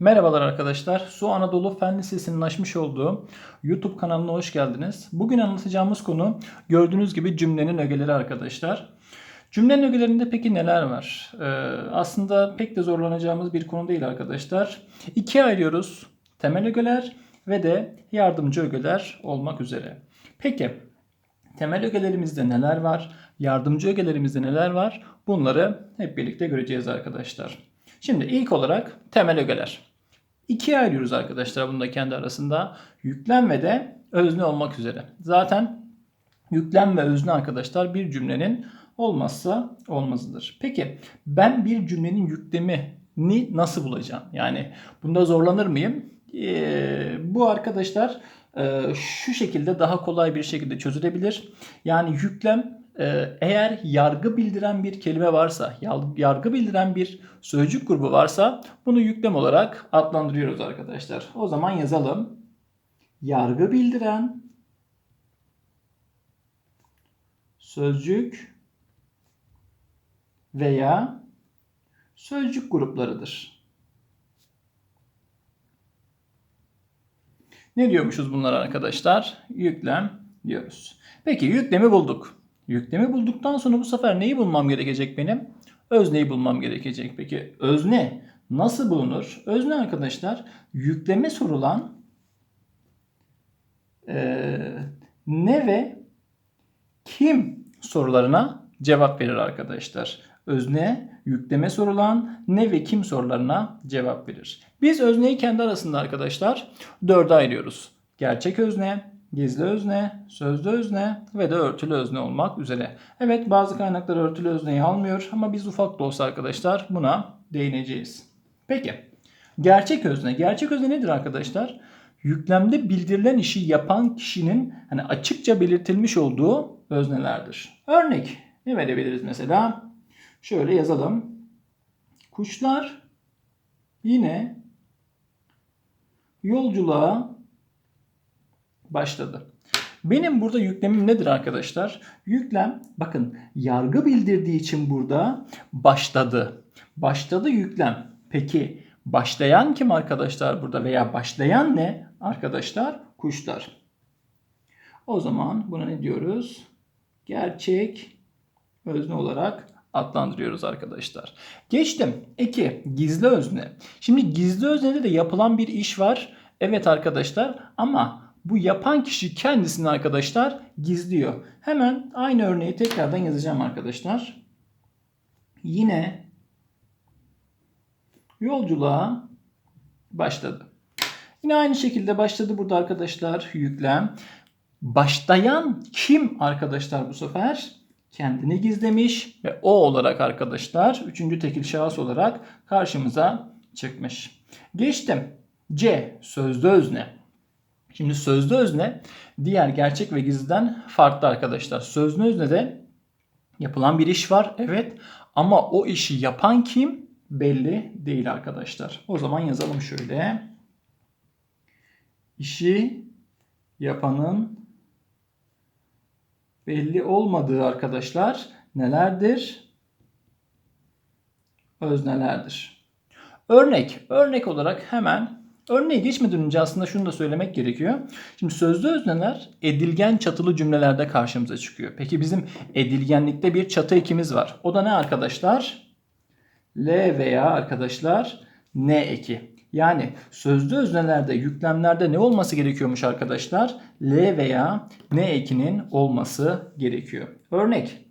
Merhabalar arkadaşlar. Su Anadolu Fen Lisesi'nin açmış olduğu YouTube kanalına hoş geldiniz. Bugün anlatacağımız konu gördüğünüz gibi cümlenin ögeleri arkadaşlar. Cümlenin ögelerinde peki neler var? Ee, aslında pek de zorlanacağımız bir konu değil arkadaşlar. İkiye ayırıyoruz. Temel ögeler ve de yardımcı ögeler olmak üzere. Peki temel ögelerimizde neler var? Yardımcı ögelerimizde neler var? Bunları hep birlikte göreceğiz arkadaşlar. Şimdi ilk olarak temel ögeler. İkiye ayırıyoruz arkadaşlar bunu da kendi arasında. Yüklem ve de özne olmak üzere. Zaten yüklem ve özne arkadaşlar bir cümlenin olmazsa olmazıdır. Peki ben bir cümlenin yüklemini nasıl bulacağım? Yani bunda zorlanır mıyım? Ee, bu arkadaşlar e, şu şekilde daha kolay bir şekilde çözülebilir. Yani yüklem eğer yargı bildiren bir kelime varsa, yargı bildiren bir sözcük grubu varsa bunu yüklem olarak adlandırıyoruz arkadaşlar. O zaman yazalım. Yargı bildiren sözcük veya sözcük gruplarıdır. Ne diyormuşuz bunlar arkadaşlar? Yüklem diyoruz. Peki yüklemi bulduk. Yüklemi bulduktan sonra bu sefer neyi bulmam gerekecek benim? Özneyi bulmam gerekecek. Peki özne nasıl bulunur? Özne arkadaşlar yükleme sorulan e, ne ve kim sorularına cevap verir arkadaşlar. Özne yükleme sorulan ne ve kim sorularına cevap verir. Biz özneyi kendi arasında arkadaşlar dörde ayırıyoruz. Gerçek özne, gizli özne, sözlü özne ve de örtülü özne olmak üzere. Evet bazı kaynaklar örtülü özneyi almıyor ama biz ufak da olsa arkadaşlar buna değineceğiz. Peki gerçek özne. Gerçek özne nedir arkadaşlar? Yüklemde bildirilen işi yapan kişinin hani açıkça belirtilmiş olduğu öznelerdir. Örnek ne verebiliriz mesela? Şöyle yazalım. Kuşlar yine yolculuğa başladı. Benim burada yüklemim nedir arkadaşlar? Yüklem bakın yargı bildirdiği için burada başladı. Başladı yüklem. Peki başlayan kim arkadaşlar burada veya başlayan ne arkadaşlar? Kuşlar. O zaman buna ne diyoruz? Gerçek özne olarak adlandırıyoruz arkadaşlar. Geçtim. 2. Gizli özne. Şimdi gizli öznede de yapılan bir iş var. Evet arkadaşlar ama bu yapan kişi kendisini arkadaşlar gizliyor. Hemen aynı örneği tekrardan yazacağım arkadaşlar. Yine yolculuğa başladı. Yine aynı şekilde başladı burada arkadaşlar yüklem. Başlayan kim arkadaşlar bu sefer? Kendini gizlemiş ve o olarak arkadaşlar üçüncü tekil şahıs olarak karşımıza çıkmış. Geçtim. C. Sözlü özne. Şimdi sözlü özne diğer gerçek ve gizliden farklı arkadaşlar. Sözlü öznede yapılan bir iş var evet ama o işi yapan kim belli değil arkadaşlar. O zaman yazalım şöyle. İşi yapanın belli olmadığı arkadaşlar nelerdir? Öznelerdir. Örnek. Örnek olarak hemen örneğe geçmeden önce aslında şunu da söylemek gerekiyor. Şimdi sözlü özneler edilgen çatılı cümlelerde karşımıza çıkıyor. Peki bizim edilgenlikte bir çatı ekimiz var. O da ne arkadaşlar? L veya arkadaşlar N eki. Yani sözlü öznelerde, yüklemlerde ne olması gerekiyormuş arkadaşlar? L veya N ekinin olması gerekiyor. Örnek.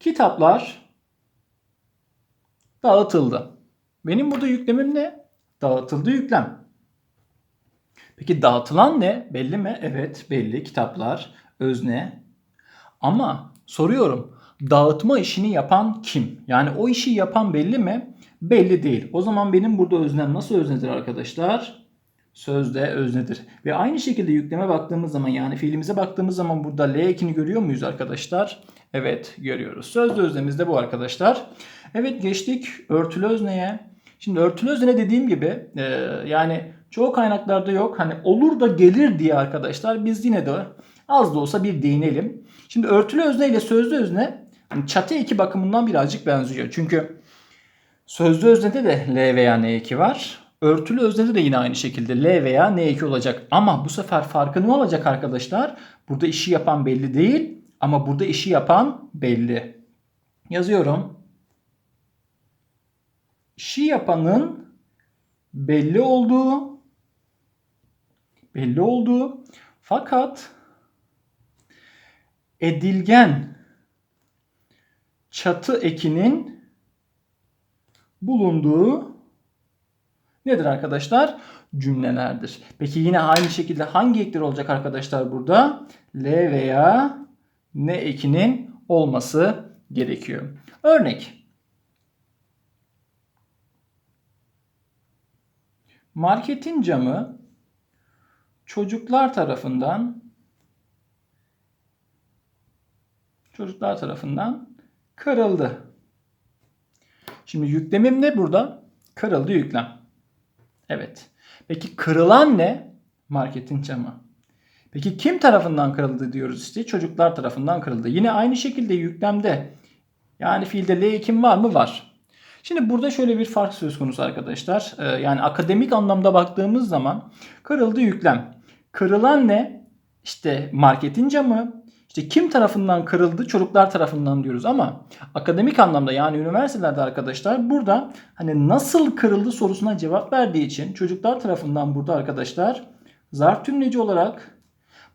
Kitaplar dağıtıldı. Benim burada yüklemim ne? Dağıtıldı yüklem. Peki dağıtılan ne? Belli mi? Evet belli. Kitaplar, özne. Ama soruyorum dağıtma işini yapan kim? Yani o işi yapan belli mi? Belli değil. O zaman benim burada öznem nasıl öznedir arkadaşlar? Sözde öznedir. Ve aynı şekilde yükleme baktığımız zaman yani fiilimize baktığımız zaman burada L ekini görüyor muyuz arkadaşlar? Evet görüyoruz. Sözde öznemiz de bu arkadaşlar. Evet geçtik örtülü özneye. Şimdi örtülü özne dediğim gibi e, yani çoğu kaynaklarda yok. Hani olur da gelir diye arkadaşlar biz yine de az da olsa bir değinelim. Şimdi örtülü özne ile sözlü özne hani çatı eki bakımından birazcık benziyor. Çünkü Sözlü öznede de L veya N2 var. Örtülü öznede de yine aynı şekilde L veya N2 olacak. Ama bu sefer farkı ne olacak arkadaşlar? Burada işi yapan belli değil ama burada işi yapan belli. Yazıyorum. İşi yapanın belli olduğu belli olduğu fakat edilgen çatı ekinin bulunduğu nedir arkadaşlar? Cümlelerdir. Peki yine aynı şekilde hangi ekler olacak arkadaşlar burada? L veya N ekinin olması gerekiyor. Örnek. Marketin camı çocuklar tarafından çocuklar tarafından kırıldı. Şimdi yüklemim ne burada? Kırıldı yüklem. Evet. Peki kırılan ne? Marketin camı. Peki kim tarafından kırıldı diyoruz işte? Çocuklar tarafından kırıldı. Yine aynı şekilde yüklemde yani fiilde L kim var mı? Var. Şimdi burada şöyle bir fark söz konusu arkadaşlar. Ee, yani akademik anlamda baktığımız zaman kırıldı yüklem. Kırılan ne? İşte marketin camı. İşte kim tarafından kırıldı? Çocuklar tarafından diyoruz ama akademik anlamda yani üniversitelerde arkadaşlar burada hani nasıl kırıldı sorusuna cevap verdiği için çocuklar tarafından burada arkadaşlar zarf tümleci olarak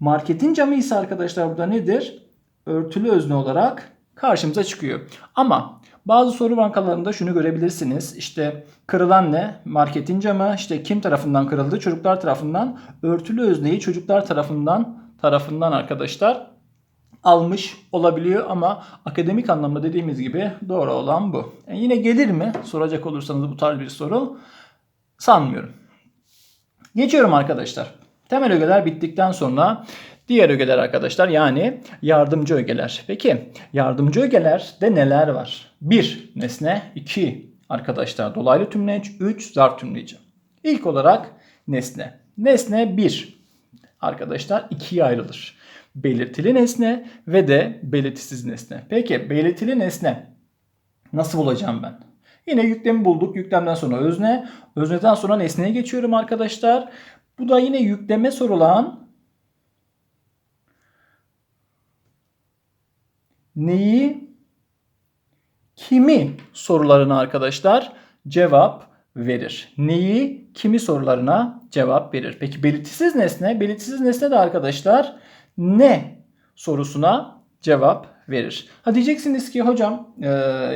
marketin camı ise arkadaşlar burada nedir? Örtülü özne olarak karşımıza çıkıyor. Ama bazı soru bankalarında şunu görebilirsiniz. İşte kırılan ne? Marketin camı. İşte kim tarafından kırıldı? Çocuklar tarafından. Örtülü özneyi çocuklar tarafından tarafından arkadaşlar almış olabiliyor ama akademik anlamda dediğimiz gibi doğru olan bu. Yani yine gelir mi? Soracak olursanız bu tarz bir soru sanmıyorum. Geçiyorum arkadaşlar. Temel ögeler bittikten sonra diğer ögeler arkadaşlar yani yardımcı ögeler. Peki yardımcı ögelerde neler var? 1 nesne, 2 arkadaşlar dolaylı tümleç, 3 zarf tümleci. İlk olarak nesne. Nesne 1 arkadaşlar ikiye ayrılır belirtili nesne ve de belirtisiz nesne. Peki belirtili nesne nasıl bulacağım ben? Yine yüklemi bulduk. Yüklemden sonra özne. Özneden sonra nesneye geçiyorum arkadaşlar. Bu da yine yükleme sorulan neyi kimi sorularına arkadaşlar cevap verir. Neyi kimi sorularına cevap verir. Peki belirtisiz nesne? Belirtisiz nesne de arkadaşlar ne sorusuna cevap verir. Ha diyeceksiniz ki hocam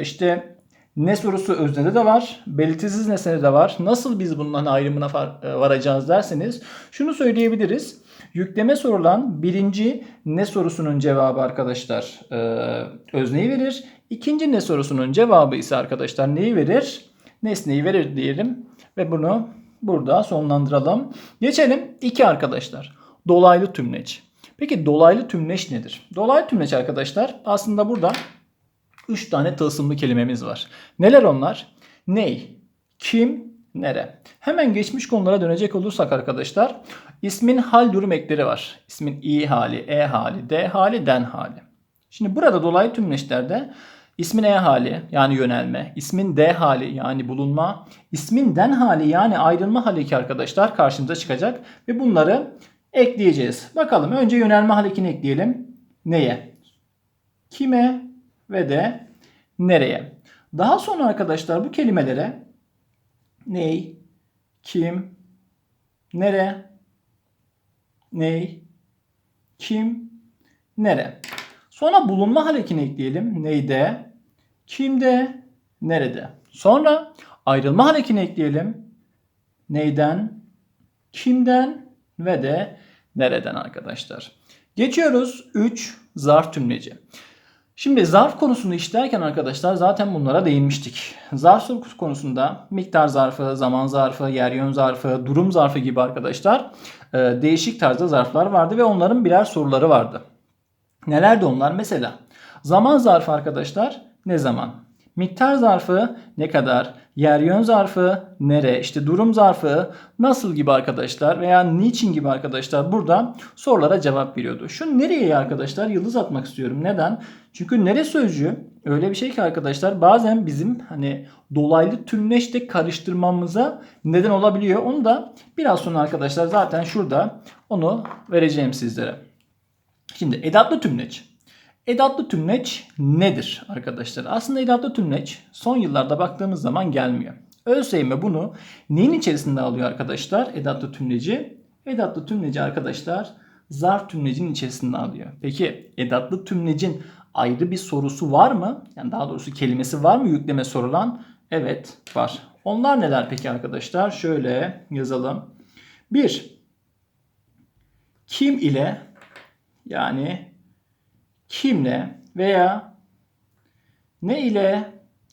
işte ne sorusu öznede de var, belirtisiz nesnede de var. Nasıl biz bunların ayrımına varacağız derseniz şunu söyleyebiliriz. Yükleme sorulan birinci ne sorusunun cevabı arkadaşlar özneyi verir. İkinci ne sorusunun cevabı ise arkadaşlar neyi verir? Nesneyi verir diyelim ve bunu burada sonlandıralım. Geçelim iki arkadaşlar. Dolaylı tümleç. Peki dolaylı tümleç nedir? Dolaylı tümleç arkadaşlar aslında burada 3 tane tılsımlı kelimemiz var. Neler onlar? Ney, kim, nere. Hemen geçmiş konulara dönecek olursak arkadaşlar ismin hal durum ekleri var. İsmin i hali, e hali, d hali, den hali. Şimdi burada dolaylı tümleçlerde ismin e hali yani yönelme, ismin d hali yani bulunma, ismin den hali yani ayrılma hali ki arkadaşlar karşımıza çıkacak ve bunları ekleyeceğiz. Bakalım önce yönelme harekini ekleyelim. Neye? Kime ve de nereye? Daha sonra arkadaşlar bu kelimelere ney, kim, nere, ney, kim, nere. Sonra bulunma harekini ekleyelim. Neyde, kimde, nerede. Sonra ayrılma harekini ekleyelim. Neyden, kimden ve de nereden arkadaşlar. Geçiyoruz 3 zarf tümleci. Şimdi zarf konusunu işlerken arkadaşlar zaten bunlara değinmiştik. Zarf konusunda miktar zarfı, zaman zarfı, yer yön zarfı, durum zarfı gibi arkadaşlar değişik tarzda zarflar vardı ve onların birer soruları vardı. Nelerdi onlar? Mesela zaman zarfı arkadaşlar ne zaman? Miktar zarfı ne kadar? Yer yön zarfı nere? İşte durum zarfı nasıl gibi arkadaşlar veya niçin gibi arkadaşlar burada sorulara cevap veriyordu. Şu nereye arkadaşlar yıldız atmak istiyorum. Neden? Çünkü nere sözcüğü öyle bir şey ki arkadaşlar bazen bizim hani dolaylı tümleşte karıştırmamıza neden olabiliyor. Onu da biraz sonra arkadaşlar zaten şurada onu vereceğim sizlere. Şimdi edatlı tümleç. Edatlı tümleç nedir arkadaşlar? Aslında edatlı tümleç son yıllarda baktığımız zaman gelmiyor. ÖSYM bunu neyin içerisinde alıyor arkadaşlar? Edatlı tümleci. Edatlı tümleci arkadaşlar zarf tümlecinin içerisinde alıyor. Peki edatlı tümlecin ayrı bir sorusu var mı? Yani daha doğrusu kelimesi var mı yükleme sorulan? Evet var. Onlar neler peki arkadaşlar? Şöyle yazalım. 1. Kim ile yani kimle veya ne ile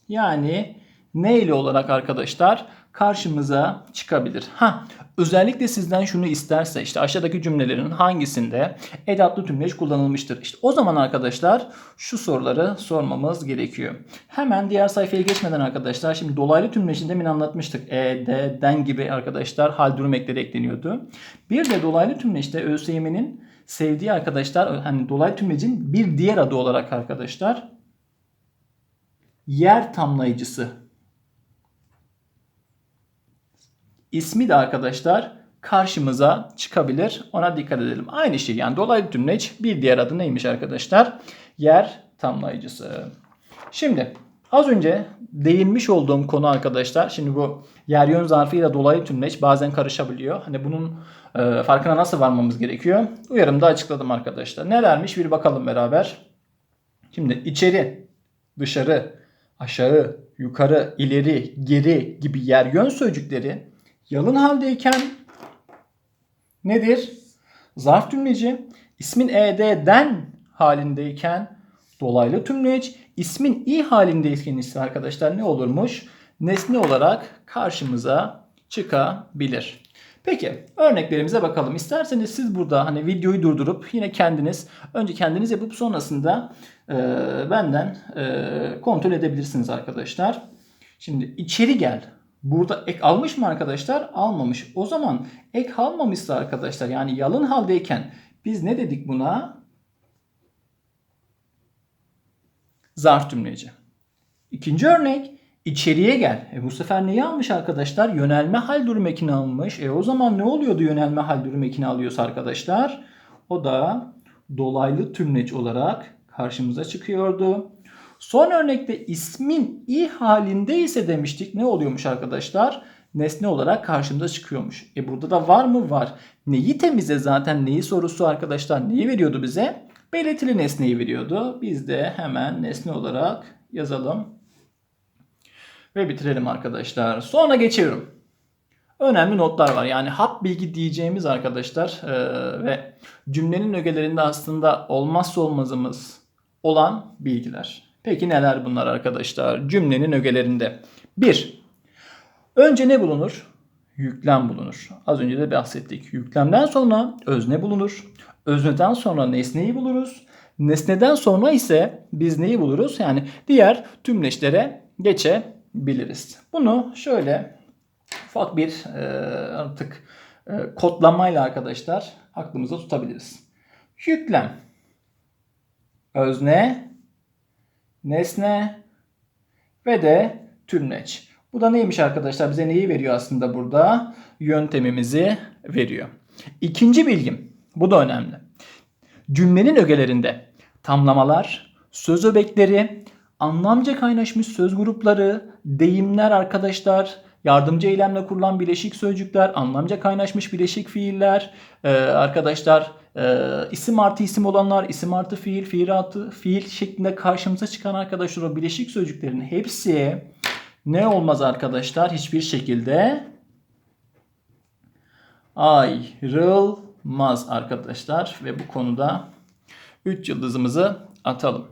yani ne ile olarak arkadaşlar karşımıza çıkabilir. Ha, özellikle sizden şunu isterse işte aşağıdaki cümlelerin hangisinde edatlı tümleç kullanılmıştır? İşte o zaman arkadaşlar şu soruları sormamız gerekiyor. Hemen diğer sayfaya geçmeden arkadaşlar şimdi dolaylı tümleçin demin anlatmıştık. E, D, den gibi arkadaşlar hal durum ekleri ekleniyordu. Bir de dolaylı tümleçte ÖSYM'nin sevdiği arkadaşlar hani dolaylı tümlecin bir diğer adı olarak arkadaşlar yer tamlayıcısı ismi de arkadaşlar karşımıza çıkabilir. Ona dikkat edelim. Aynı şey yani dolaylı tümleç bir diğer adı neymiş arkadaşlar? Yer tamlayıcısı. Şimdi az önce değinmiş olduğum konu arkadaşlar. Şimdi bu yer yön zarfıyla dolaylı tümleç bazen karışabiliyor. Hani bunun e, farkına nasıl varmamız gerekiyor? Uyarımda açıkladım arkadaşlar. Nelermiş bir bakalım beraber. Şimdi içeri, dışarı, aşağı, yukarı, ileri, geri gibi yer yön sözcükleri Yalın haldeyken nedir? Zarf tümleci. İsmin ed'den halindeyken dolaylı tümleç. İsmin i halindeyken ise arkadaşlar ne olurmuş? Nesne olarak karşımıza çıkabilir. Peki örneklerimize bakalım. İsterseniz siz burada hani videoyu durdurup yine kendiniz önce kendiniz yapıp sonrasında e, benden e, kontrol edebilirsiniz arkadaşlar. Şimdi içeri gel. Burada ek almış mı arkadaşlar? Almamış. O zaman ek almamışsa arkadaşlar yani yalın haldeyken biz ne dedik buna? Zarf tümleci. İkinci örnek içeriye gel. E bu sefer neyi almış arkadaşlar? Yönelme hal durum ekini almış. E o zaman ne oluyordu yönelme hal durum ekini alıyorsa arkadaşlar? O da dolaylı tümleç olarak karşımıza çıkıyordu. Son örnekte ismin i halinde ise demiştik ne oluyormuş arkadaşlar? Nesne olarak karşımıza çıkıyormuş. E burada da var mı? Var. Neyi temize zaten neyi sorusu arkadaşlar neyi veriyordu bize? Belirtili nesneyi veriyordu. Biz de hemen nesne olarak yazalım. Ve bitirelim arkadaşlar. Sonra geçiyorum. Önemli notlar var. Yani hap bilgi diyeceğimiz arkadaşlar e, ve cümlenin ögelerinde aslında olmazsa olmazımız olan bilgiler. Peki neler bunlar arkadaşlar? Cümlenin ögelerinde. 1. Önce ne bulunur? Yüklem bulunur. Az önce de bahsettik. Yüklemden sonra özne bulunur. Özneden sonra nesneyi buluruz. Nesneden sonra ise biz neyi buluruz? Yani diğer tümleşlere geçebiliriz. Bunu şöyle ufak bir e, artık e, kodlamayla arkadaşlar aklımızda tutabiliriz. Yüklem, özne, nesne ve de tümleç. Bu da neymiş arkadaşlar? Bize neyi veriyor aslında burada? Yöntemimizi veriyor. İkinci bilgim. Bu da önemli. Cümlenin ögelerinde tamlamalar, söz öbekleri, anlamca kaynaşmış söz grupları, deyimler arkadaşlar, yardımcı eylemle kurulan bileşik sözcükler, anlamca kaynaşmış bileşik fiiller, ee, arkadaşlar e, isim artı isim olanlar, isim artı fiil, fiil artı fiil şeklinde karşımıza çıkan arkadaşlar o bileşik sözcüklerin hepsi ne olmaz arkadaşlar? Hiçbir şekilde ayrılmaz arkadaşlar ve bu konuda 3 yıldızımızı atalım.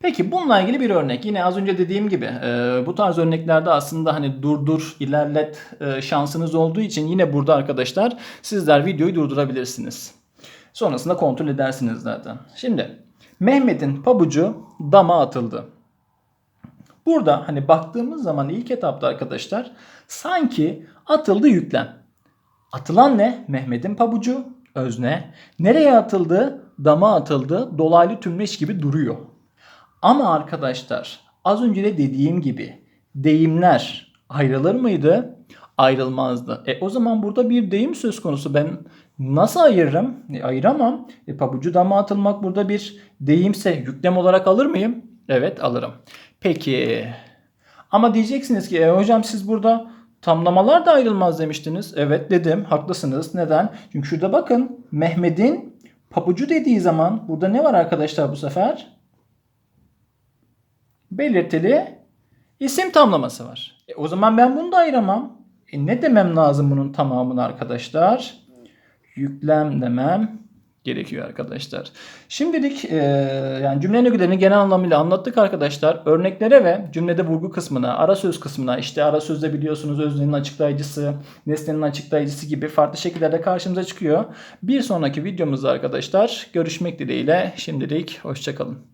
Peki bununla ilgili bir örnek. Yine az önce dediğim gibi e, bu tarz örneklerde aslında hani durdur, ilerlet e, şansınız olduğu için yine burada arkadaşlar sizler videoyu durdurabilirsiniz. Sonrasında kontrol edersiniz zaten. Şimdi Mehmet'in pabucu dama atıldı. Burada hani baktığımız zaman ilk etapta arkadaşlar sanki atıldı yüklem. Atılan ne? Mehmet'in pabucu, özne. Nereye atıldı? Dama atıldı. Dolaylı tümleç gibi duruyor. Ama arkadaşlar az önce de dediğim gibi deyimler ayrılır mıydı? Ayrılmazdı. E o zaman burada bir deyim söz konusu. Ben nasıl ayırırım? E, ayıramam. E, pabucu dama atılmak burada bir deyimse yüklem olarak alır mıyım? Evet alırım. Peki. Ama diyeceksiniz ki e, hocam siz burada tamlamalar da ayrılmaz demiştiniz. Evet dedim. Haklısınız. Neden? Çünkü şurada bakın Mehmet'in pabucu dediği zaman burada ne var arkadaşlar bu sefer? belirtili isim tamlaması var. E, o zaman ben bunu da ayıramam. E, ne demem lazım bunun tamamını arkadaşlar? Yüklem demem gerekiyor arkadaşlar. Şimdilik e, yani cümlenin ögelerini genel anlamıyla anlattık arkadaşlar. Örneklere ve cümlede vurgu kısmına, ara söz kısmına işte ara sözde biliyorsunuz öznenin açıklayıcısı, nesnenin açıklayıcısı gibi farklı şekillerde karşımıza çıkıyor. Bir sonraki videomuzda arkadaşlar görüşmek dileğiyle şimdilik hoşçakalın.